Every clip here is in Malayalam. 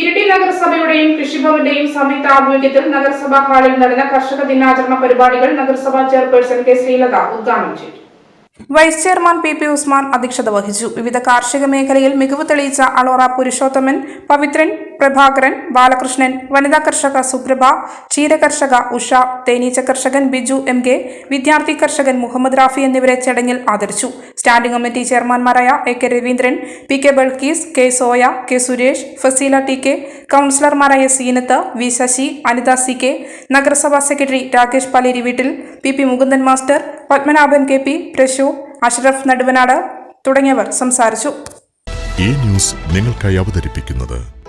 ഇരിട്ടി നഗരസഭയുടെയും കൃഷിഭവന്റെയും സംയുക്ത ആഭിമുഖ്യത്തിൽ നഗരസഭാ ഹാളിൽ നടന്ന കർഷക ദിനാചരണ പരിപാടികൾ നഗരസഭാ ചെയർപേഴ്സൺ കെ ശ്രീലത ഉദ്ഘാടനം ചെയ്തു. Vice chairman P P Usman അധ്യക്ഷത വഹിച്ചു. വിവിധ കാർഷിക മേഖലയിൽ മികവ് തെളിയിച്ച അളോറ പുരുഷോത്തമൻ പവിത്രൻ പ്രഭാകരൻ ബാലകൃഷ്ണൻ വനിതാ കർഷക സുപ്രഭ ക്ഷീര കർഷക ഉഷ തേനീച്ച കർഷകൻ ബിജു എം കെ വിദ്യാർത്ഥി കർഷകൻ മുഹമ്മദ് റാഫി എന്നിവരെ ചടങ്ങിൽ ആദരിച്ചു. Standing committee ചെയർമാൻമാരായ A K Raveendran P K Balkees K Soya K Suresh Faseela T K കൗൺസിലർമാരായ Zeenath V Sasi Anitha C K നഗരസഭാ സെക്രട്ടറി രാകേഷ് പാലേരി വീട്ടിൽ P P Mukundan master Padmanabhan K P Prashu Ashraf Naduvanad തുടങ്ങിയവർ സംസാരിച്ചു. ഈ ന്യൂസ് നിങ്ങൾക്കായി അവതരിപ്പിക്കുന്നത്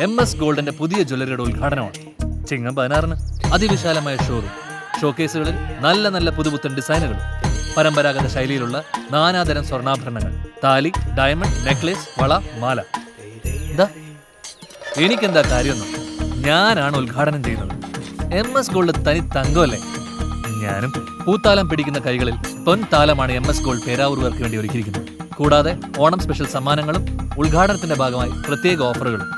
എം എസ് ഗോൾഡിന്റെ പുതിയ ജ്വല്ലറിയുടെ ഉദ്ഘാടനമാണ്. ചിങ്ങം പതിനാറിന്. അതിവിശാലമായ ഷോറൂം ഷോക്കേസുകളിൽ നല്ല നല്ല പുതുപുത്തൻ ഡിസൈനുകൾ പരമ്പരാഗത ശൈലിയിലുള്ള നാനാതരം സ്വർണാഭരണങ്ങൾ താലി ഡയമണ്ട് നെക്ലേസ് വള മാല. എന്താ എനിക്കെന്താ കാര്യമൊന്നും? ഞാനാണ് ഉദ്ഘാടനം ചെയ്യുന്നത്. എം എസ് ഗോൾഡ് തനി തങ്കമല്ലേ? ഞാനും പൂത്താലം പിടിക്കുന്ന കൈകളിൽ പൊൻതാലമാണ് എം എസ് ഗോൾഡ് പേരാവൂർവർക്ക് വേണ്ടി ഒരുക്കിയിരിക്കുന്നത്. കൂടാതെ ഓണം സ്പെഷ്യൽ സമ്മാനങ്ങളും ഉദ്ഘാടനത്തിന്റെ ഭാഗമായി പ്രത്യേക ഓഫറുകളും